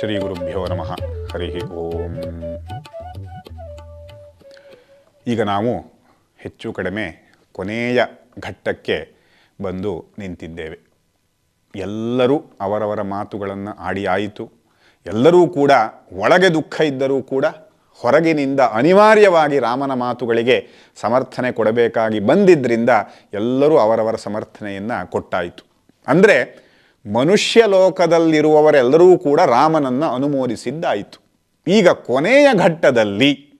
ಶ್ರೀ ಗುರುಭ್ಯೋ ನಮಃ. ಹರಿ ಓಂ. ಈಗ ನಾವು ಹೆಚ್ಚು ಕಡಿಮೆ ಕೊನೆಯ ಘಟ್ಟಕ್ಕೆ ಬಂದು ನಿಂತಿದ್ದೇವೆ. ಎಲ್ಲರೂ ಅವರವರ ಮಾತುಗಳನ್ನು ಆಡಿ ಆಯಿತು. ಎಲ್ಲರೂ ಕೂಡ ಒಳಗೆ ದುಃಖ ಇದ್ದರೂ ಕೂಡ ಹೊರಗಿನಿಂದ ಅನಿವಾರ್ಯವಾಗಿ ರಾಮನ ಮಾತುಗಳಿಗೆ ಸಮರ್ಥನೆ ಕೊಡಬೇಕಾಗಿ ಬಂದಿದ್ದರಿಂದ ಎಲ್ಲರೂ ಅವರವರ ಸಮರ್ಥನೆಯನ್ನು ಕೊಟ್ಟಾಯಿತು. ಅಂದರೆ ಮನುಷ್ಯ ಲೋಕದಲ್ಲಿರುವವರೆಲ್ಲರೂ ಕೂಡ ರಾಮನನ್ನು ಅನುಮೋದಿಸಿದ್ದಾಯಿತು. ಈಗ ಕೊನೆಯ ಘಟ್ಟದಲ್ಲಿ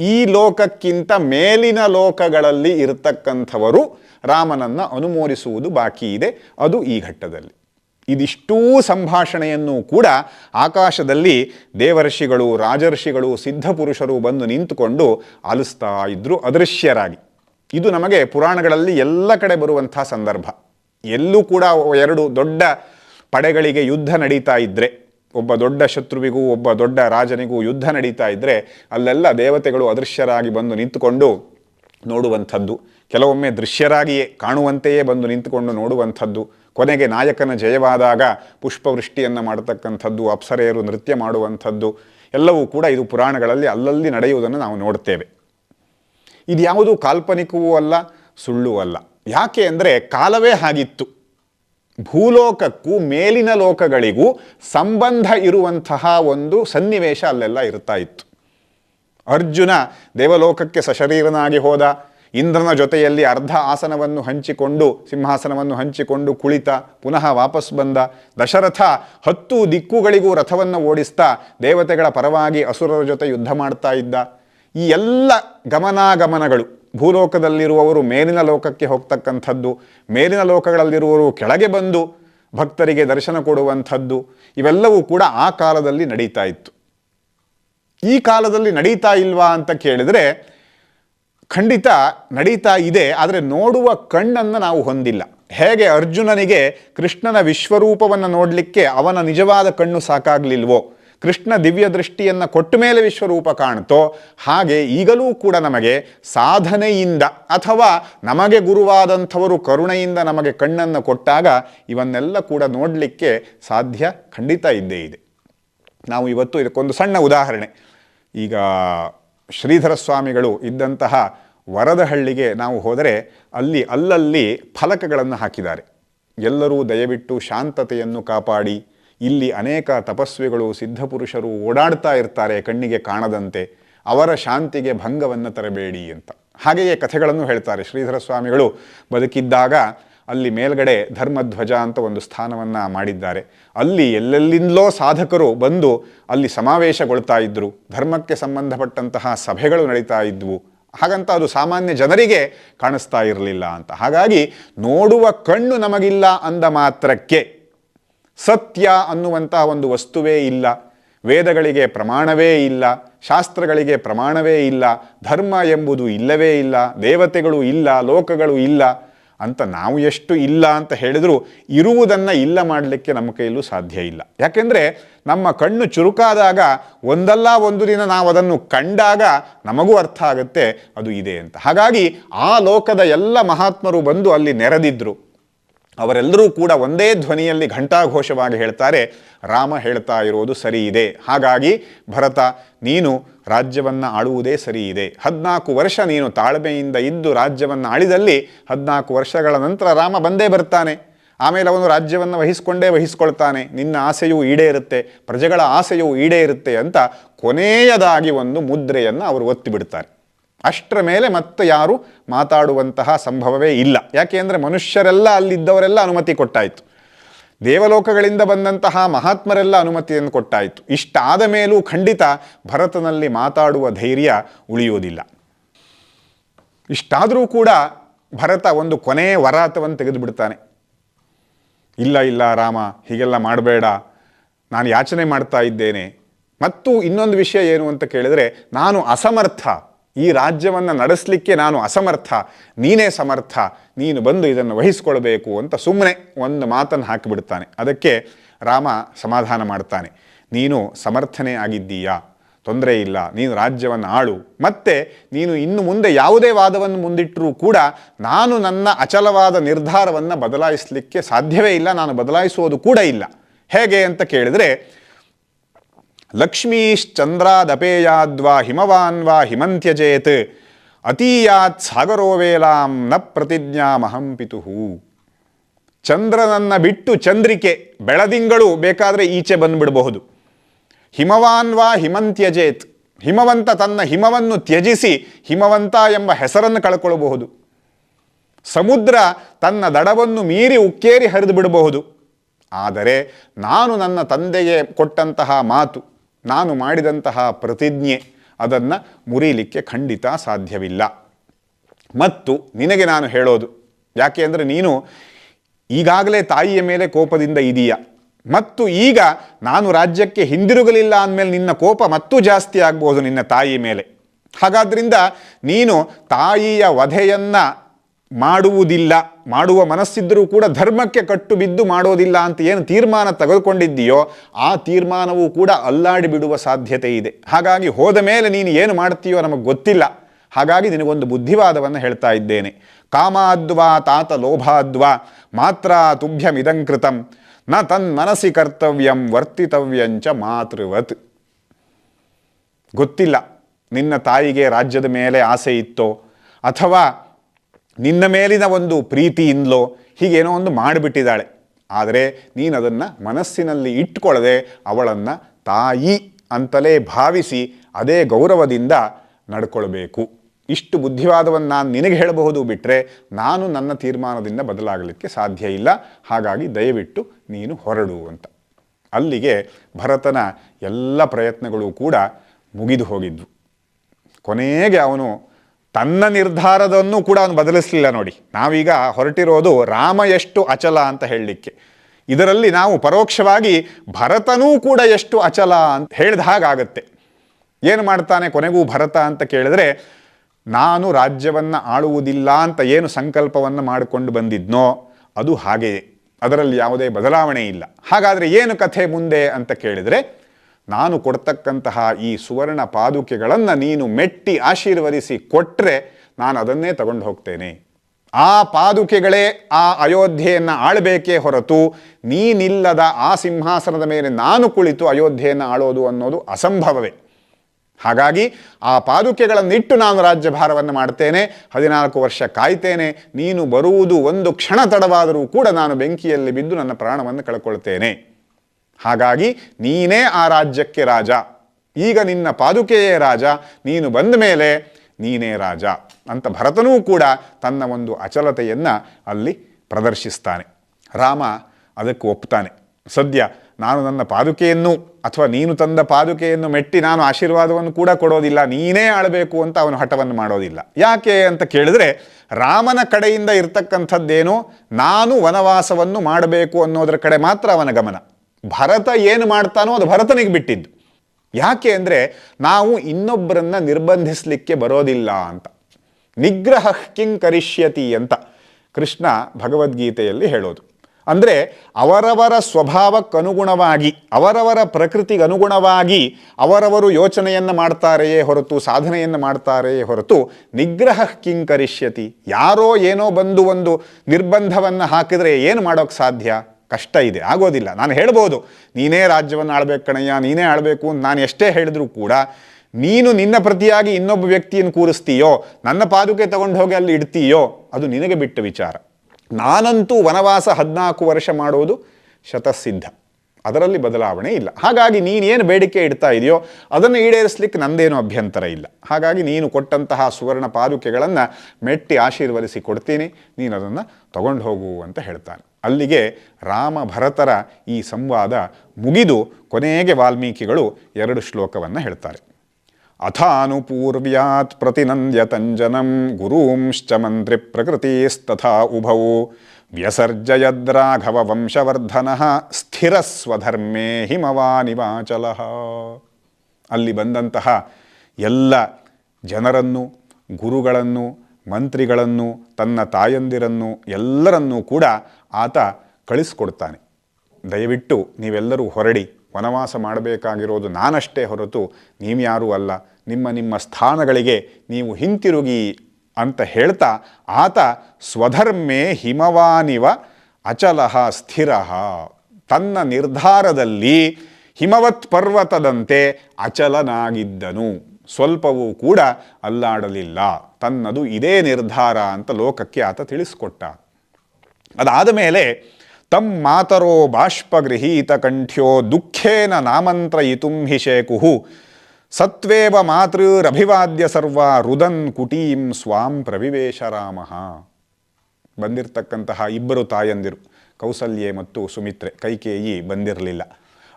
ಈ ಲೋಕಕ್ಕಿಂತ ಮೇಲಿನ ಲೋಕಗಳಲ್ಲಿ ಇರತಕ್ಕಂಥವರು ರಾಮನನ್ನು ಅನುಮೋದಿಸುವುದು ಬಾಕಿ ಇದೆ. ಅದು ಈ ಘಟ್ಟದಲ್ಲಿ. ಇದಿಷ್ಟೂ ಸಂಭಾಷಣೆಯನ್ನು ಕೂಡ ಆಕಾಶದಲ್ಲಿ ದೇವರ್ಷಿಗಳು, ರಾಜರ್ಷಿಗಳು, ಸಿದ್ಧಪುರುಷರು ಬಂದು ನಿಂತುಕೊಂಡು ಆಲಿಸ್ತಾ ಇದ್ದರು ಅದೃಶ್ಯರಾಗಿ. ಇದು ನಮಗೆ ಪುರಾಣಗಳಲ್ಲಿ ಎಲ್ಲ ಕಡೆ ಬರುವಂಥ ಸಂದರ್ಭ. ಎಲ್ಲೂ ಕೂಡ ಎರಡು ದೊಡ್ಡ ಪಡೆಗಳಿಗೆ ಯುದ್ಧ ನಡೀತಾ ಇದ್ದರೆ ಒಬ್ಬ ದೊಡ್ಡ ಶತ್ರುವಿಗೂ ಒಬ್ಬ ದೊಡ್ಡ ರಾಜನಿಗೂ ಯುದ್ಧ ನಡೀತಾ ಇದ್ದರೆ ಅಲ್ಲೆಲ್ಲ ದೇವತೆಗಳು ಅದೃಶ್ಯರಾಗಿ ಬಂದು ನಿಂತುಕೊಂಡು ನೋಡುವಂಥದ್ದು. ಕೆಲವೊಮ್ಮೆ ದೃಶ್ಯರಾಗಿಯೇ ಕಾಣುವಂತೆಯೇ ಬಂದು ನಿಂತುಕೊಂಡು ನೋಡುವಂಥದ್ದು. ಕೊನೆಗೆ ನಾಯಕನ ಜಯವಾದಾಗ ಪುಷ್ಪವೃಷ್ಟಿಯನ್ನು ಮಾಡತಕ್ಕಂಥದ್ದು, ಅಪ್ಸರೆಯರು ನೃತ್ಯ ಮಾಡುವಂಥದ್ದು, ಎಲ್ಲವೂ ಕೂಡ ಇದು ಪುರಾಣಗಳಲ್ಲಿ ಅಲ್ಲಲ್ಲಿ ನಡೆಯುವುದನ್ನು ನಾವು ನೋಡ್ತೇವೆ. ಇದು ಯಾವುದು ಕಾಲ್ಪನಿಕವೂ ಅಲ್ಲ ಸುಳ್ಳು ಅಲ್ಲ. ಯಾಕೆ ಅಂದರೆ ಕಾಲವೇ ಹಾಗಿತ್ತು. ಭೂಲೋಕಕ್ಕೂ ಮೇಲಿನ ಲೋಕಗಳಿಗೂ ಸಂಬಂಧ ಇರುವಂತಹ ಒಂದು ಸನ್ನಿವೇಶ ಅಲ್ಲೆಲ್ಲ ಇರ್ತಾ ಇತ್ತು. ಅರ್ಜುನ ದೇವಲೋಕಕ್ಕೆ ಸಶರೀರನಾಗಿ ಹೋದ, ಇಂದ್ರನ ಜೊತೆಯಲ್ಲಿ ಅರ್ಧ ಆಸನವನ್ನು ಹಂಚಿಕೊಂಡು, ಸಿಂಹಾಸನವನ್ನು ಹಂಚಿಕೊಂಡು ಕುಳಿತ, ಪುನಃ ವಾಪಸ್ ಬಂದ, ದಶರಥ ಹತ್ತು ದಿಕ್ಕುಗಳಿಗೂ ರಥವನ್ನು ಓಡಿಸ್ತಾ ದೇವತೆಗಳ ಪರವಾಗಿ ಅಸುರರ ಜೊತೆ ಯುದ್ಧ ಮಾಡ್ತಾ ಇದ್ದ. ಈ ಎಲ್ಲ ಗಮನಾಗಮನಗಳು ಭೂಲೋಕದಲ್ಲಿರುವವರು ಮೇಲಿನ ಲೋಕಕ್ಕೆ ಹೋಗ್ತಕ್ಕಂಥದ್ದು, ಮೇಲಿನ ಲೋಕಗಳಲ್ಲಿರುವವರು ಕೆಳಗೆ ಬಂದು ಭಕ್ತರಿಗೆ ದರ್ಶನ ಕೊಡುವಂಥದ್ದು, ಇವೆಲ್ಲವೂ ಕೂಡ ಆ ಕಾಲದಲ್ಲಿ ನಡೀತಾ ಇತ್ತು. ಈ ಕಾಲದಲ್ಲಿ ನಡೀತಾ ಇಲ್ವಾ ಅಂತ ಕೇಳಿದರೆ ಖಂಡಿತ ನಡೀತಾ ಇದೆ, ಆದರೆ ನೋಡುವ ಕಣ್ಣನ್ನು ನಾವು ಹೊಂದಿಲ್ಲ. ಹೇಗೆ ಅರ್ಜುನನಿಗೆ ಕೃಷ್ಣನ ವಿಶ್ವರೂಪವನ್ನು ನೋಡಲಿಕ್ಕೆ ಅವನ ನಿಜವಾದ ಕಣ್ಣು ಸಾಕಾಗಲಿಲ್ವೋ? ಕೃಷ್ಣ ದಿವ್ಯ ದೃಷ್ಟಿಯನ್ನು ಕೊಟ್ಟ ಮೇಲೆ ವಿಶ್ವರೂಪ ಕಾಣ್ತೋ ಹಾಗೆ ಈಗಲೂ ಕೂಡ ನಮಗೆ ಸಾಧನೆಯಿಂದ ಅಥವಾ ನಮಗೆ ಗುರುವಾದಂಥವರು ಕರುಣೆಯಿಂದ ನಮಗೆ ಕಣ್ಣನ್ನು ಕೊಟ್ಟಾಗ ಇವನ್ನೆಲ್ಲ ಕೂಡ ನೋಡಲಿಕ್ಕೆ ಸಾಧ್ಯ ಖಂಡಿತ ಇದ್ದೇ ಇದೆ. ನಾವು ಇವತ್ತು ಇದಕ್ಕೊಂದು ಸಣ್ಣ ಉದಾಹರಣೆ. ಈಗ ಶ್ರೀಧರ ಸ್ವಾಮಿಗಳು ಇದ್ದಂತಹ ವರದಹಳ್ಳಿಗೆ ನಾವು ಹೋದರೆ ಅಲ್ಲಿ ಅಲ್ಲಲ್ಲಿ ಫಲಕಗಳನ್ನು ಹಾಕಿದ್ದಾರೆ. ಎಲ್ಲರೂ ದಯವಿಟ್ಟು ಶಾಂತತೆಯನ್ನು ಕಾಪಾಡಿ ಇಲ್ಲಿ ಅನೇಕ ತಪಸ್ವಿಗಳು ಸಿದ್ಧಪುರುಷರು ಓಡಾಡ್ತಾ ಇರ್ತಾರೆ ಕಣ್ಣಿಗೆ ಕಾಣದಂತೆ, ಅವರ ಶಾಂತಿಗೆ ಭಂಗವನ್ನು ತರಬೇಡಿ ಅಂತ. ಹಾಗೆಯೇ ಕಥೆಗಳನ್ನು ಹೇಳ್ತಾರೆ ಶ್ರೀಧರ ಸ್ವಾಮಿಗಳು. ಬದುಕಿದ್ದಾಗ ಅಲ್ಲಿ ಮೇಲ್ಗಡೆ ಧರ್ಮಧ್ವಜ ಅಂತ ಒಂದು ಸ್ಥಾನವನ್ನು ಮಾಡಿದ್ದಾರೆ. ಅಲ್ಲಿ ಎಲ್ಲೆಲ್ಲಿಂದಲೋ ಸಾಧಕರು ಬಂದು ಅಲ್ಲಿ ಸಮಾವೇಶಗೊಳ್ತಾ ಇದ್ದರು ಧರ್ಮಕ್ಕೆ ಸಂಬಂಧಪಟ್ಟಂತಹ ಸಭೆಗಳು ನಡೀತಾ ಇದ್ವು. ಹಾಗಂತ ಅದು ಸಾಮಾನ್ಯ ಜನರಿಗೆ ಕಾಣಿಸ್ತಾ ಇರಲಿಲ್ಲ ಅಂತ. ಹಾಗಾಗಿ ನೋಡುವ ಕಣ್ಣು ನಮಗಿಲ್ಲ ಅಂದ ಮಾತ್ರಕ್ಕೆ ಸತ್ಯ ಅನ್ನುವಂತಹ ಒಂದು ವಸ್ತುವೇ ಇಲ್ಲ. ವೇದಗಳಿಗೆ ಪ್ರಮಾಣವೇ ಇಲ್ಲ. ಶಾಸ್ತ್ರಗಳಿಗೆ ಪ್ರಮಾಣವೇ ಇಲ್ಲ. ಧರ್ಮ ಎಂಬುದು ಇಲ್ಲವೇ ಇಲ್ಲ. ದೇವತೆಗಳು ಇಲ್ಲ. ಲೋಕಗಳು ಇಲ್ಲ. ಅಂತ ನಾವು ಎಷ್ಟು ಇಲ್ಲ ಅಂತ ಹೇಳಿದರೂ ಇರುವುದನ್ನು ಇಲ್ಲ ಮಾಡಲಿಕ್ಕೆ ನಮ್ಮ ಕೈಯಲ್ಲೂ ಸಾಧ್ಯ ಇಲ್ಲ. ಯಾಕೆಂದರೆ ನಮ್ಮ ಕಣ್ಣು ಚುರುಕಾದಾಗ ಒಂದಲ್ಲ ಒಂದು ದಿನ ನಾವು ಅದನ್ನು ಕಂಡಾಗ ನಮಗೂ ಅರ್ಥ ಆಗುತ್ತೆ ಅದು ಇದೆ ಅಂತ. ಹಾಗಾಗಿ ಆ ಲೋಕದ ಎಲ್ಲ ಮಹಾತ್ಮರು ಬಂದು ಅಲ್ಲಿ ನೆರೆದಿದ್ದರು ಅವರೆಲ್ಲರೂ ಕೂಡ ಒಂದೇ ಧ್ವನಿಯಲ್ಲಿ ಘಂಟಾಘೋಷವಾಗಿ ಹೇಳ್ತಾರೆ, ರಾಮ ಹೇಳ್ತಾ ಇರೋದು ಸರಿ ಇದೆ ಹಾಗಾಗಿ ಭರತ, ನೀನು ರಾಜ್ಯವನ್ನು ಆಳುವುದೇ ಸರಿ ಇದೆ ಹದಿನಾಲ್ಕು ವರ್ಷ ನೀನು ತಾಳ್ಮೆಯಿಂದ ಇದ್ದು ರಾಜ್ಯವನ್ನು ಆಳಿದಲ್ಲಿ ಹದಿನಾಲ್ಕು ವರ್ಷಗಳ ನಂತರ ರಾಮ ಬಂದೇ ಬರ್ತಾನೆ. ಆಮೇಲೆ ಅವನು ರಾಜ್ಯವನ್ನು ವಹಿಸಿಕೊಂಡೇ ವಹಿಸ್ಕೊಳ್ತಾನೆ. ನಿನ್ನ ಆಸೆಯೂ ಈಡೇ ಇರುತ್ತೆ ಪ್ರಜೆಗಳ ಆಸೆಯೂ ಈಡೇ ಇರುತ್ತೆ ಅಂತ ಕೊನೆಯದಾಗಿ ಒಂದು ಮುದ್ರೆಯನ್ನು ಅವರು ಒತ್ತಿಬಿಡ್ತಾರೆ ಅಷ್ಟರ ಮೇಲೆ ಮತ್ತೆ ಯಾರು ಮಾತಾಡುವಂತಹ ಸಂಭವವೇ ಇಲ್ಲ. ಯಾಕೆ ಅಂದರೆ ಮನುಷ್ಯರೆಲ್ಲ ಅಲ್ಲಿದ್ದವರೆಲ್ಲ ಅನುಮತಿ ಕೊಟ್ಟಾಯಿತು. ದೇವಲೋಕಗಳಿಂದ ಬಂದಂತಹ ಮಹಾತ್ಮರೆಲ್ಲ ಅನುಮತಿಯನ್ನು ಕೊಟ್ಟಾಯಿತು. ಇಷ್ಟಾದ ಮೇಲೂ ಖಂಡಿತ ಭರತನಲ್ಲಿ ಮಾತಾಡುವ ಧೈರ್ಯ ಉಳಿಯುವುದಿಲ್ಲ. ಇಷ್ಟಾದರೂ ಕೂಡ ಭರತ ಒಂದು ಕೊನೆಯ ವರಾತವನ್ನು ತೆಗೆದುಬಿಡ್ತಾನೆ. ಇಲ್ಲ ಇಲ್ಲ ರಾಮ, ಹೀಗೆಲ್ಲ ಮಾಡಬೇಡ. ನಾನು ಯಾಚನೆ ಮಾಡ್ತಾ ಇದ್ದೇನೆ. ಮತ್ತು ಇನ್ನೊಂದು ವಿಷಯ ಏನು ಅಂತ ಕೇಳಿದರೆ, ನಾನು ಅಸಮರ್ಥ. ಈ ರಾಜ್ಯವನ್ನು ನಡೆಸಲಿಕ್ಕೆ ನಾನು ಅಸಮರ್ಥ, ನೀನೇ ಸಮರ್ಥ, ನೀನು ಬಂದು ಇದನ್ನು ವಹಿಸ್ಕೊಳ್ಬೇಕು ಅಂತ ಸುಮ್ಮನೆ ಒಂದು ಮಾತನ್ನು ಹಾಕಿಬಿಡ್ತಾನೆ. ಅದಕ್ಕೆ ರಾಮ ಸಮಾಧಾನ ಮಾಡ್ತಾನೆ. ನೀನು ಸಮರ್ಥನೆ ಆಗಿದ್ದೀಯಾ? ತೊಂದರೆ ಇಲ್ಲ, ನೀನು ರಾಜ್ಯವನ್ನು ಆಳು. ಮತ್ತೆ ನೀನು ಇನ್ನು ಮುಂದೆ ಯಾವುದೇ ವಾದವನ್ನು ಮುಂದಿಟ್ಟರೂ ಕೂಡ ನಾನು ನನ್ನ ಅಚಲವಾದ ನಿರ್ಧಾರವನ್ನು ಬದಲಾಯಿಸಲಿಕ್ಕೆ ಸಾಧ್ಯವೇ ಇಲ್ಲ, ನಾನು ಬದಲಾಯಿಸುವುದು ಕೂಡ ಇಲ್ಲ. ಹೇಗೆ ಅಂತ ಕೇಳಿದರೆ ಲಕ್ಷ್ಮೀಶ್ಚಂದ್ರಾದಪೇಯಾದ್ವಾ ಹಿಮವಾನ್ವಾ ಹಿಮಂತ್ಯಜೇತ್, ಅತೀಯಾತ್ ಸಾಗರೋ ವೇಲಾಂ ನ ಪ್ರತಿಜ್ಞಾಮಹಂ ಪಿತುಹು. ಚಂದ್ರನನ್ನು ಬಿಟ್ಟು ಚಂದ್ರಿಕೆ ಬೆಳದಿಂಗಳು ಬೇಕಾದರೆ ಈಚೆ ಬಂದುಬಿಡಬಹುದು. ಹಿಮವಾನ್ವಾ ಹಿಮಂತ್ಯಜೇತ್, ಹಿಮವಂತ ತನ್ನ ಹಿಮವನ್ನು ತ್ಯಜಿಸಿ ಹಿಮವಂತ ಎಂಬ ಹೆಸರನ್ನು ಕಳ್ಕೊಳ್ಳಬಹುದು ಸಮುದ್ರ ತನ್ನ ದಡವನ್ನು ಮೀರಿ ಉಕ್ಕೇರಿ ಹರಿದು ಬಿಡಬಹುದು. ಆದರೆ ನಾನು ನನ್ನ ತಂದೆಗೆ ಕೊಟ್ಟಂತಹ ಮಾತು ನಾನು ಮಾಡಿದಂತಹ ಪ್ರತಿಜ್ಞೆ ಅದನ್ನು ಮುರಿಲಿಕ್ಕೆ ಖಂಡಿತ ಸಾಧ್ಯವಿಲ್ಲ. ಮತ್ತು ನಿನಗೆ ನಾನು ಹೇಳೋದು, ಯಾಕೆ ಅಂದರೆ ನೀನು ಈಗಾಗಲೇ ತಾಯಿಯ ಮೇಲೆ ಕೋಪದಿಂದ ಇದೀಯ. ಮತ್ತು ಈಗ ನಾನು ರಾಜ್ಯಕ್ಕೆ ಹಿಂದಿರುಗಲಿಲ್ಲ ಅಂದಮೇಲೆ ನಿನ್ನ ಕೋಪ ಮತ್ತೂ ಜಾಸ್ತಿ ಆಗ್ಬೋದು ನಿನ್ನ ತಾಯಿ ಮೇಲೆ. ಹಾಗಾದ್ರಿಂದ ನೀನು ತಾಯಿಯ ವಧೆಯನ್ನು ಮಾಡುವುದಿಲ್ಲ. ಮಾಡುವ ಮನಸ್ಸಿದ್ದರೂ ಕೂಡ ಧರ್ಮಕ್ಕೆ ಕಟ್ಟು ಬಿದ್ದು ಮಾಡೋದಿಲ್ಲ ಅಂತ ಏನು ತೀರ್ಮಾನ ತೆಗೆದುಕೊಂಡಿದ್ದೀಯೋ, ಆ ತೀರ್ಮಾನವೂ ಕೂಡ ಅಲ್ಲಾಡಿ ಬಿಡುವ ಸಾಧ್ಯತೆ ಇದೆ. ಹಾಗಾಗಿ ಹೋದ ಮೇಲೆ ನೀನು ಏನು ಮಾಡ್ತೀಯೋ ನಮಗೆ ಗೊತ್ತಿಲ್ಲ. ಹಾಗಾಗಿ ನಿನಗೊಂದು ಬುದ್ಧಿವಾದವನ್ನು ಹೇಳ್ತಾ ಇದ್ದೇನೆ. ಕಾಮಾದ್ವಾ ತಾತ ಲೋಭಾದ್ವಾ ಮಾತ್ರ ತುಭ್ಯಮಿದಂಕೃತಂ ನ ಮನಸ್ಸಿ ಕರ್ತವ್ಯಂ ವರ್ತಿತವ್ಯಂಚ ಮಾತೃವತ್. ಗೊತ್ತಿಲ್ಲ ನಿನ್ನ ತಾಯಿಗೆ ರಾಜ್ಯದ ಮೇಲೆ ಆಸೆ ಇತ್ತೋ, ಅಥವಾ ನಿನ್ನ ಮೇಲಿನ ಒಂದು ಪ್ರೀತಿಯಿಂದಲೋ ಹೀಗೇನೋ ಒಂದು ಮಾಡಿಬಿಟ್ಟಿದ್ದಾಳೆ. ಆದರೆ ನೀನು ಅದನ್ನು ಮನಸ್ಸಿನಲ್ಲಿ ಇಟ್ಕೊಳ್ಳದೆ ಅವಳನ್ನು ತಾಯಿ ಅಂತಲೇ ಭಾವಿಸಿ ಅದೇ ಗೌರವದಿಂದ ನಡ್ಕೊಳ್ಬೇಕು. ಇಷ್ಟು ಬುದ್ಧಿವಾದವನ್ನು ನಾನು ನಿನಗೆ ಹೇಳಬಹುದು ಬಿಟ್ಟರೆ ನಾನು ನನ್ನ ತೀರ್ಮಾನದಿಂದ ಬದಲಾಗಲಿಕ್ಕೆ ಸಾಧ್ಯ ಇಲ್ಲ. ಹಾಗಾಗಿ ದಯವಿಟ್ಟು ನೀನು ಹೊರಡು ಅಂತ. ಅಲ್ಲಿಗೆ ಭರತನ ಎಲ್ಲ ಪ್ರಯತ್ನಗಳು ಕೂಡ ಮುಗಿದು ಹೋಗಿದ್ವು. ಕೊನೆಗೆ ಅವನು ತನ್ನ ನಿರ್ಧಾರದನ್ನು ಕೂಡ ಅವನು ಬದಲಿಸಲಿಲ್ಲ ನೋಡಿ. ನಾವೀಗ ಹೊರಟಿರೋದು ರಾಮ ಎಷ್ಟು ಅಚಲ ಅಂತ ಹೇಳಲಿಕ್ಕೆ. ಇದರಲ್ಲಿ ನಾವು ಪರೋಕ್ಷವಾಗಿ ಭರತನೂ ಕೂಡ ಎಷ್ಟು ಅಚಲ ಅಂತ ಹೇಳಿದ ಹಾಗಾಗತ್ತೆ ಏನು ಮಾಡ್ತಾನೆ ಕೊನೆಗೂ ಭರತ ಅಂತ ಕೇಳಿದ್ರೆ, ನಾನು ರಾಜ್ಯವನ್ನು ಆಳುವುದಿಲ್ಲ ಅಂತ ಏನು ಸಂಕಲ್ಪವನ್ನು ಮಾಡಿಕೊಂಡು ಬಂದಿದ್ನೋ, ಅದು ಹಾಗೆಯೇ ಅದರಲ್ಲಿ ಯಾವುದೇ ಬದಲಾವಣೆ ಇಲ್ಲ. ಹಾಗಾದರೆ ಏನು ಕಥೆ ಮುಂದೆ ಅಂತ ಕೇಳಿದರೆ ನಾನು ಕೊಡ್ತಕ್ಕಂತಹ ಈ ಸುವರ್ಣ ಪಾದುಕೆಗಳನ್ನು ನೀನು ಮೆಟ್ಟಿ ಆಶೀರ್ವದಿಸಿ ಕೊಟ್ಟರೆ ನಾನು ಅದನ್ನೇ ತಗೊಂಡು ಹೋಗ್ತೇನೆ. ಆ ಪಾದುಕೆಗಳೇ ಆ ಅಯೋಧ್ಯೆಯನ್ನು ಆಳಬೇಕೇ ಹೊರತು ನೀನಿಲ್ಲದ ಆ ಸಿಂಹಾಸನದ ಮೇಲೆ ನಾನು ಕುಳಿತು ಅಯೋಧ್ಯೆಯನ್ನು ಆಳೋದು ಅನ್ನೋದು ಅಸಂಭವವೇ. ಹಾಗಾಗಿ ಆ ಪಾದುಕೆಗಳನ್ನಿಟ್ಟು ನಾನು ರಾಜ್ಯಭಾರವನ್ನು ಮಾಡ್ತೇನೆ, ಹದಿನಾಲ್ಕು ವರ್ಷ ಕಾಯ್ತೇನೆ, ನೀನು ಬರುವುದು ಒಂದು ಕ್ಷಣ ತಡವಾದರೂ ಕೂಡ ನಾನು ಬೆಂಕಿಯಲ್ಲಿ ಬಿದ್ದು ನನ್ನ ಪ್ರಾಣವನ್ನು ಕಳ್ಕೊಳ್ತೇನೆ. ಹಾಗಾಗಿ ನೀನೇ ಆ ರಾಜ್ಯಕ್ಕೆ ರಾಜ. ಈಗ ನಿನ್ನ ಪಾದುಕೆಯೇ ರಾಜ. ನೀನು ಬಂದ ಮೇಲೆ ನೀನೇ ರಾಜ ಅಂತ ಭರತನೂ ಕೂಡ ತನ್ನ ಒಂದು ಅಚಲತೆಯನ್ನು ಅಲ್ಲಿ ಪ್ರದರ್ಶಿಸ್ತಾನೆ. ರಾಮ ಅದಕ್ಕೆ ಒಪ್ತಾನೆ. ಸದ್ಯ ನಾನು ನನ್ನ ಪಾದುಕೆಯನ್ನು ಅಥವಾ ನೀನು ತಂದ ಪಾದುಕೆಯನ್ನು ಮೆಟ್ಟಿ ನಾನು ಆಶೀರ್ವಾದವನ್ನು ಕೂಡ ಕೊಡೋದಿಲ್ಲ. ನೀನೇ ಆಳಬೇಕು ಅಂತ ಅವನು ಹಠವನ್ನು ಮಾಡೋದಿಲ್ಲ. ಯಾಕೆ ಅಂತ ಕೇಳಿದ್ರೆ ರಾಮನ ಕಡೆಯಿಂದ ಇರ್ತಕ್ಕಂಥದ್ದೇನು ನಾನು ವನವಾಸವನ್ನು ಮಾಡಬೇಕು ಅನ್ನೋದರ ಕಡೆ ಮಾತ್ರ ಅವನ ಗಮನ. ಭರತ ಏನು ಮಾಡ್ತಾನೋ ಅದು ಭರತನಿಗೆ ಬಿಟ್ಟಿದ್ದು. ಯಾಕೆ ಅಂದರೆ ನಾವು ಇನ್ನೊಬ್ಬರನ್ನ ನಿರ್ಬಂಧಿಸಲಿಕ್ಕೆ ಬರೋದಿಲ್ಲ ಅಂತ. ನಿಗ್ರಹ ಕಿಂ ಕರಿಷ್ಯತಿ ಅಂತ ಕೃಷ್ಣ ಭಗವದ್ಗೀತೆಯಲ್ಲಿ ಹೇಳೋದು. ಅಂದರೆ ಅವರವರ ಸ್ವಭಾವಕ್ಕನುಗುಣವಾಗಿ ಅವರವರ ಪ್ರಕೃತಿಗೆ ಅನುಗುಣವಾಗಿ ಅವರವರು ಯೋಚನೆಯನ್ನು ಮಾಡ್ತಾರೆಯೇ ಹೊರತು, ಸಾಧನೆಯನ್ನು ಮಾಡ್ತಾರೆಯೇ ಹೊರತು ನಿಗ್ರಹ ಕಿಂ ಕರಿಷ್ಯತಿ. ಯಾರೋ ಏನೋ ಬಂದು ಒಂದು ನಿರ್ಬಂಧವನ್ನು ಹಾಕಿದರೆ ಏನು ಮಾಡೋಕ್ಕೆ ಸಾಧ್ಯ? ಕಷ್ಟ ಇದೆ, ಆಗೋದಿಲ್ಲ. ನಾನು ಹೇಳ್ಬೋದು, ನೀನೇ ರಾಜ್ಯವನ್ನು ಆಳ್ಬೇಕು ಕಣಯ್ಯ, ನೀನೇ ಆಳಬೇಕು ಅಂತ ನಾನು ಎಷ್ಟೇ ಹೇಳಿದ್ರೂ ಕೂಡ ನೀನು ನಿನ್ನ ಪ್ರತಿಯಾಗಿ ಇನ್ನೊಬ್ಬ ವ್ಯಕ್ತಿಯನ್ನು ಕೂರಿಸ್ತೀಯೋ, ನನ್ನ ಪಾದುಕೆ ತಗೊಂಡು ಹೋಗಿ ಅಲ್ಲಿ ಇಡ್ತೀಯೋ, ಅದು ನಿನಗೆ ಬಿಟ್ಟ ವಿಚಾರ. ನಾನಂತೂ ವನವಾಸ ಹದಿನಾಲ್ಕು ವರ್ಷ ಮಾಡೋದು ಶತಸಿದ್ಧ. ಅದರಲ್ಲಿ ಬದಲಾವಣೆ ಇಲ್ಲ. ಹಾಗಾಗಿ ನೀನೇನು ಬೇಡಿಕೆ ಇಡ್ತಾ ಇದೆಯೋ, ಅದನ್ನು ಈಡೇರಿಸಲಿಕ್ಕೆ ನಂದೇನು ಅಭ್ಯಂತರ ಇಲ್ಲ. ಹಾಗಾಗಿ ನೀನು ಕೊಟ್ಟಂತಹ ಸುವರ್ಣ ಪಾದುಕೆಗಳನ್ನು ಮೆಟ್ಟಿ ಆಶೀರ್ವದಿಸಿ ಕೊಡ್ತೀನಿ, ನೀನು ಅದನ್ನು ತಗೊಂಡು ಹೋಗು ಅಂತ ಹೇಳ್ತಾನೆ. ಅಲ್ಲಿಗೆ ರಾಮ ಭರತರ ಈ ಸಂವಾದ ಮುಗಿದು ಕೊನೆಗೆ ವಾಲ್ಮೀಕಿಗಳು ಎರಡು ಶ್ಲೋಕವನ್ನು ಹೇಳ್ತಾರೆ. ಅಥಾನುಪೂರ್ವ್ಯಾತ್ ಪ್ರತಿನಂದ್ಯತಂಜನಂ ಗುರೂಂಶ್ಚ ಮಂತ್ರಿ ಪ್ರಕೃತಿಸ್ತಥಾ ಉಭೌ ವ್ಯಸರ್ಜಯದ್ರಾಘವ ವಂಶವರ್ಧನ ಸ್ಥಿರಸ್ವಧರ್ಮೇ ಹಿಮವಾನಿವಾಚಲ ಅಲ್ಲಿ ಬಂದಂತಹ ಎಲ್ಲ ಜನರನ್ನು, ಗುರುಗಳನ್ನು ಮಂತ್ರಿಗಳನ್ನು, ತನ್ನ ತಾಯಂದಿರನ್ನು, ಎಲ್ಲರನ್ನೂ ಕೂಡ ಆತ ಕಳಿಸ್ಕೊಡ್ತಾನೆ. ದಯವಿಟ್ಟು ನೀವೆಲ್ಲರೂ ಹೊರಡಿ, ವನವಾಸ ಮಾಡಬೇಕಾಗಿರೋದು ನಾನಷ್ಟೇ ಹೊರತು ನೀವ್ಯಾರೂ ಅಲ್ಲ. ನಿಮ್ಮ ನಿಮ್ಮ ಸ್ಥಾನಗಳಿಗೆ ನೀವು ಹಿಂತಿರುಗಿ ಅಂತ ಹೇಳ್ತಾ ಆತ ಸ್ವಧರ್ಮೇ ಹಿಮವಾನಿವ ಅಚಲಃ ಸ್ಥಿರ. ತನ್ನ ನಿರ್ಧಾರದಲ್ಲಿ ಹಿಮವತ್ ಪರ್ವತದಂತೆ ಅಚಲನಾಗಿದ್ದನು. ಸ್ವಲ್ಪವೂ ಕೂಡ ಅಲ್ಲಾಡಲಿಲ್ಲ. ತನ್ನದು ಇದೇ ನಿರ್ಧಾರ ಅಂತ ಲೋಕಕ್ಕೆ ಆತ ತಿಳಿಸ್ಕೊಟ್ಟ. ಅದಾದ ಮೇಲೆ ತಮ್ಮ ಮಾತರೋ ಬಾಷ್ಪಗೃಹೀತ ಕಂಠ್ಯೋ ದುಃಖೇನ ನಾಮಂತ್ರಯಿತುಂ ಹಿ ಶೇಕುಹು ಸತ್ವೇವ ಮಾತೃರಭಿವಾದ್ಯ ಸರ್ವ ರುದನ್ ಕುಟೀಂ ಸ್ವಾಂ ಪ್ರವಿವೇಶ ರಾಮ. ಬಂದಿರತಕ್ಕಂತಹ ಇಬ್ಬರು ತಾಯಂದಿರು, ಕೌಸಲ್ಯೆ ಮತ್ತು ಸುಮಿತ್ರೆ, ಕೈಕೇಯಿ ಬಂದಿರಲಿಲ್ಲ.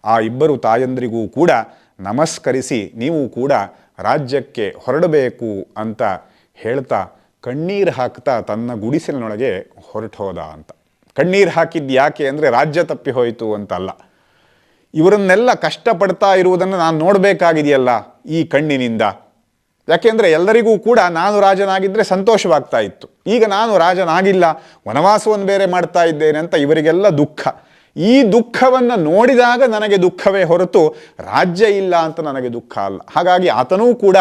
ಆ ಇಬ್ಬರು ತಾಯಂದಿರಿಗೂ ಕೂಡ ನಮಸ್ಕರಿಸಿ ನೀವು ಕೂಡ ರಾಜ್ಯಕ್ಕೆ ಹೊರಡಬೇಕು ಅಂತ ಹೇಳ್ತಾ, ಕಣ್ಣೀರು ಹಾಕ್ತಾ ತನ್ನ ಗುಡಿಸಲಿನೊಳಗೆ ಹೋದ ಅಂತ. ಕಣ್ಣೀರು ಹಾಕಿದ್ದು ಯಾಕೆ ಅಂದರೆ ರಾಜ್ಯ ತಪ್ಪಿ ಹೋಯಿತು ಅಂತಲ್ಲ. ಇವರನ್ನೆಲ್ಲ ಕಷ್ಟಪಡ್ತಾ ಇರುವುದನ್ನು ನಾನು ನೋಡಬೇಕಾಗಿದೆಯಲ್ಲ ಈ ಕಣ್ಣಿನಿಂದ. ಯಾಕೆಂದರೆ ಎಲ್ಲರಿಗೂ ಕೂಡ ನಾನು ರಾಜನಾಗಿದ್ದರೆ ಸಂತೋಷವಾಗ್ತಾ ಇತ್ತು. ಈಗ ನಾನು ರಾಜನಾಗಿಲ್ಲ ವನವಾಸವನ್ನು ಬೇರೆ ಮಾಡ್ತಾ ಇದ್ದೇನೆ ಅಂತ ಇವರಿಗೆಲ್ಲ ದುಃಖ. ಈ ದುಃಖವನ್ನು ನೋಡಿದಾಗ ನನಗೆ ದುಃಖವೇ ಹೊರತು ರಾಜ್ಯ ಇಲ್ಲ ಅಂತ ನನಗೆ ದುಃಖ ಅಲ್ಲ. ಹಾಗಾಗಿ ಆತನೂ ಕೂಡ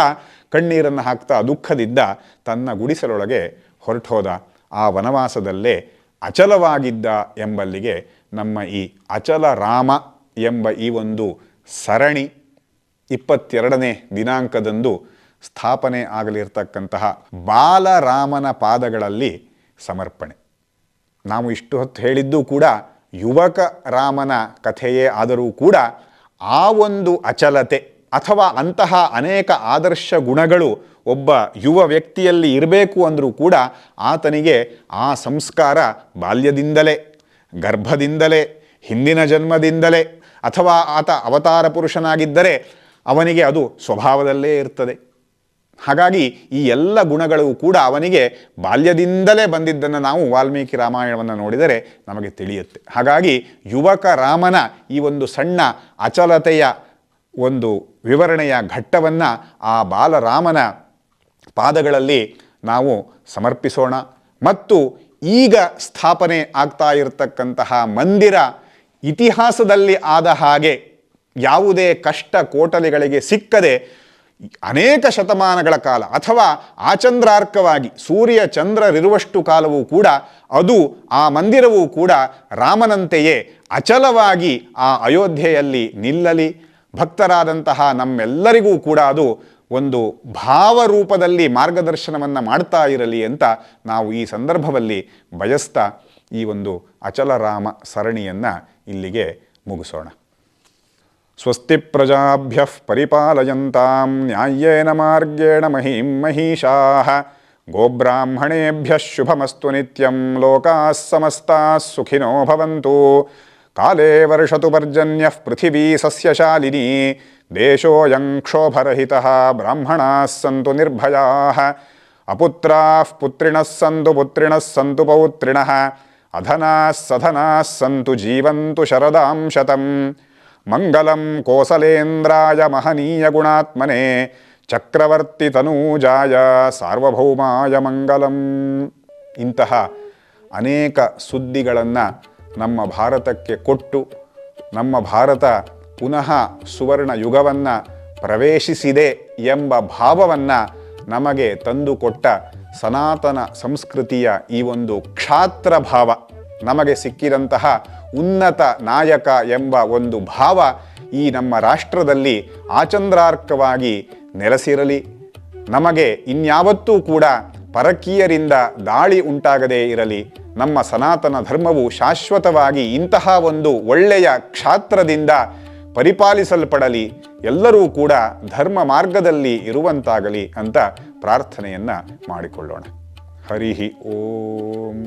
ಕಣ್ಣೀರನ್ನು ಹಾಕ್ತಾ ದುಃಖದಿಂದ ತನ್ನ ಗುಡಿಸಲೊಳಗೆ ಹೊರಟೋದ. ಆ ವನವಾಸದಲ್ಲೇ ಅಚಲವಾಗಿದ್ದ ಎಂಬಲ್ಲಿಗೆ ನಮ್ಮ ಈ ಅಚಲ ರಾಮ ಎಂಬ ಈ ಒಂದು ಸರಣಿ ಇಪ್ಪತ್ತೆರಡನೇ ದಿನಾಂಕದಂದು ಸ್ಥಾಪನೆ ಆಗಲಿರ್ತಕ್ಕಂತಹ ಬಾಲರಾಮನ ಪಾದಗಳಲ್ಲಿ ಸಮರ್ಪಣೆ. ನಾವು ಇಷ್ಟು ಹೊತ್ತು ಹೇಳಿದ್ದು ಕೂಡ ಯುವಕ ರಾಮನ ಕಥೆಯೇ ಆದರೂ ಕೂಡ ಆ ಒಂದು ಅಚಲತೆ ಅಥವಾ ಅಂತಹ ಅನೇಕ ಆದರ್ಶ ಗುಣಗಳು ಒಬ್ಬ ಯುವ ವ್ಯಕ್ತಿಯಲ್ಲಿ ಇರಬೇಕು ಅಂದರೂ ಕೂಡ ಆತನಿಗೆ ಆ ಸಂಸ್ಕಾರ ಬಾಲ್ಯದಿಂದಲೇ, ಗರ್ಭದಿಂದಲೇ, ಹಿಂದಿನ ಜನ್ಮದಿಂದಲೇ ಅಥವಾ ಆತ ಅವತಾರ ಪುರುಷನಾಗಿದ್ದರೆ ಅವನಿಗೆ ಅದು ಸ್ವಭಾವದಲ್ಲೇ ಇರ್ತದೆ. ಹಾಗಾಗಿ ಈ ಎಲ್ಲ ಗುಣಗಳು ಕೂಡ ಅವನಿಗೆ ಬಾಲ್ಯದಿಂದಲೇ ಬಂದಿದ್ದನ್ನು ನಾವು ವಾಲ್ಮೀಕಿ ರಾಮಾಯಣವನ್ನು ನೋಡಿದರೆ ನಮಗೆ ತಿಳಿಯುತ್ತೆ. ಹಾಗಾಗಿ ಯುವಕ ರಾಮನ ಈ ಒಂದು ಸಣ್ಣ ಅಚಲತೆಯ ಒಂದು ವಿವರಣೆಯ ಘಟ್ಟವನ್ನು ಆ ಬಾಲರಾಮನ ಪಾದಗಳಲ್ಲಿ ನಾವು ಸಮರ್ಪಿಸೋಣ. ಮತ್ತು ಈಗ ಸ್ಥಾಪನೆ ಆಗ್ತಾ ಇರತಕ್ಕಂತಹ ಮಂದಿರ ಇತಿಹಾಸದಲ್ಲಿ ಆದ ಹಾಗೆ ಯಾವುದೇ ಕಷ್ಟ ಕೋಟಲೆಗಳಿಗೆ ಸಿಕ್ಕದೆ ಅನೇಕ ಶತಮಾನಗಳ ಕಾಲ ಅಥವಾ ಆಚಂದ್ರಾರ್ಕವಾಗಿ ಸೂರ್ಯ ಚಂದ್ರರಿರುವಷ್ಟು ಕಾಲವೂ ಕೂಡ ಅದು ಆ ಮಂದಿರವೂ ಕೂಡ ರಾಮನಂತೆಯೇ ಅಚಲವಾಗಿ ಆ ಅಯೋಧ್ಯೆಯಲ್ಲಿ ನಿಲ್ಲಲಿ. ಭಕ್ತರಾದಂತಹ ನಮ್ಮೆಲ್ಲರಿಗೂ ಕೂಡ ಅದು ಒಂದು ಭಾವರೂಪದಲ್ಲಿ ಮಾರ್ಗದರ್ಶನವನ್ನು ಮಾಡ್ತಾ ಇರಲಿ ಅಂತ ನಾವು ಈ ಸಂದರ್ಭದಲ್ಲಿ ಬಯಸ್ತಾ ಈ ಒಂದು ಅಚಲರಾಮ ಸರಣಿಯನ್ನು ಇಲ್ಲಿಗೆ ಮುಗಿಸೋಣ. ಸ್ವಸ್ತಿ ಪ್ರಜಾಭ್ಯ ಪರಿಪಾಲಯಂತಾಂ ನ್ಯಾಯೇನ ಮಾರ್ಗೇಣ ಮಹಿಂ ಮಹಿಷಾ ಗೋಬ್ರಾಹ್ಮಣೇಭ್ಯ ಶುಭಮಸ್ತು ನಿತ್ಯಂ ಲೋಕಾ ಸಮಸ್ತಾ ಸುಖಿನೋ ಭವಂತು ಕಾಲೇ ವರ್ಷತು ಪರ್ಜನ್ಯ ಪೃಥಿವೀ ಸಸ್ಯಶಾಲಿನಿ ದೇಶೋಯಂ ಕ್ಷೋಭರಹಿತಃ ಬ್ರಾಹ್ಮಣಾ ಸಂತು ನಿರ್ಭಯಾ ಅಪುತ್ರಾ ಪುತ್ರಿಣಃ ಸಂತು ಪುತ್ರಿಣಃ ಸಂತು ಪೌತ್ರಿಣಃ ಅಧನಾ ಸಧನಾ ಸಂತು ಜೀವಂತು ಶರದಾಂ ಶತಂ ಮಂಗಲಂ ಕೋಸಲೇಂದ್ರಾಯ ಮಹನೀಯ ಗುಣಾತ್ಮನೆ ಚಕ್ರವರ್ತಿ ತನೂಜಾಯ ಸಾರ್ವಭೌಮಾಯ ಮಂಗಲಂ ಇಂತಹ ಅನೇಕ ಸುದ್ದಿಗಳನ್ನು ನಮ್ಮ ಭಾರತಕ್ಕೆ ಕೊಟ್ಟು ನಮ್ಮ ಭಾರತ ಪುನಃ ಸುವರ್ಣ ಯುಗವನ್ನು ಪ್ರವೇಶಿಸಿದೆ ಎಂಬ ಭಾವವನ್ನು ನಮಗೆ ತಂದುಕೊಟ್ಟ ಸನಾತನ ಸಂಸ್ಕೃತಿಯ ಈ ಒಂದು ಕ್ಷಾತ್ರ ಭಾವ, ನಮಗೆ ಸಿಕ್ಕಿದಂತಹ ಉನ್ನತ ನಾಯಕ ಎಂಬ ಒಂದು ಭಾವ ಈ ನಮ್ಮ ರಾಷ್ಟ್ರದಲ್ಲಿ ಆಚಂದ್ರಾರ್ಕವಾಗಿ ನೆಲೆಸಿರಲಿ. ನಮಗೆ ಇನ್ಯಾವತ್ತೂ ಕೂಡ ಪರಕೀಯರಿಂದ ದಾಳಿ ಉಂಟಾಗದೇ ಇರಲಿ, ನಮ್ಮ ಸನಾತನ ಧರ್ಮವು ಶಾಶ್ವತವಾಗಿ ಇಂತಹ ಒಂದು ಒಳ್ಳೆಯ ಕ್ಷಾತ್ರದಿಂದ ಪರಿಪಾಲಿಸಲ್ಪಡಲಿ, ಎಲ್ಲರೂ ಕೂಡ ಧರ್ಮ ಮಾರ್ಗದಲ್ಲಿ ಇರುವಂತಾಗಲಿ ಅಂತ ಪ್ರಾರ್ಥನೆಯನ್ನು ಮಾಡಿಕೊಳ್ಳೋಣ. ಹರಿಹಿ ಓಂ.